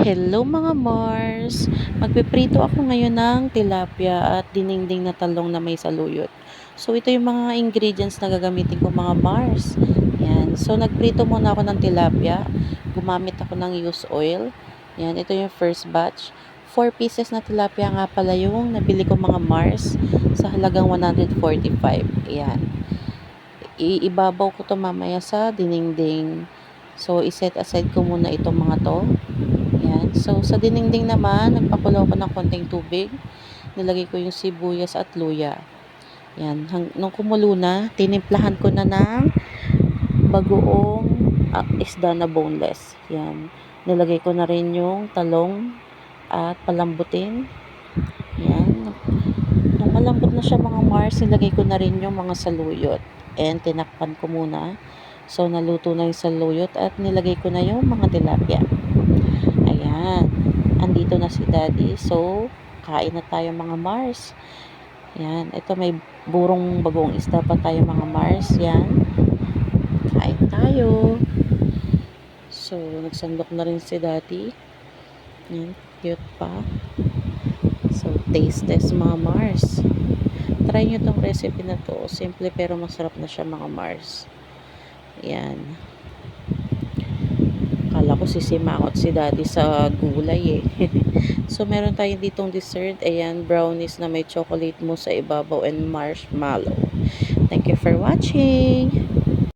Hello mga Mars! Magpiprito ako ngayon ng tilapia at dinengdeng na talong na may saluyot. So ito yung mga ingredients na gagamitin ko mga Mars. Yan. So nagprito muna ako ng tilapia. Gumamit ako ng used oil. Yan. Ito yung first batch. 4 pieces na tilapia nga pala yung nabili ko mga Mars sa halagang 145. Yan. Iibabaw ko to mamaya sa dinengdeng. So, iset aside ko muna itong mga to. Yan. So, sa dinengding naman, nagpakulo ko ng konting tubig. Nilagay ko yung sibuyas at luya. Yan. Hang, nung kumulo na, tinimplahan ko na ng bagoong uh, isda na boneless. Yan. Nilagay ko na rin yung talong at palambutin. Yan. Nung malambot na siya mga Mars, nilagay ko na rin yung mga saluyot. And tinakpan ko muna. So, naluto na yung saluyot at nilagay ko na yung mga tilapia. Ayan. Andito na si Daddy. So, kain na tayo mga Mars. Yan. Ito may burong bagong isda pa tayo mga Mars. Yan. Kain tayo. So, nagsandok na rin si Daddy. Yan. Cute pa. So, taste test mga Mars. Try nyo tong recipe na to. Simple pero masarap na siya mga Mars. Yan. Kala ko sisimangot si daddy sa gulay eh. so, meron tayo ditong dessert. Ayan, brownies na may chocolate mousse sa ibabaw and marshmallow. Thank you for watching.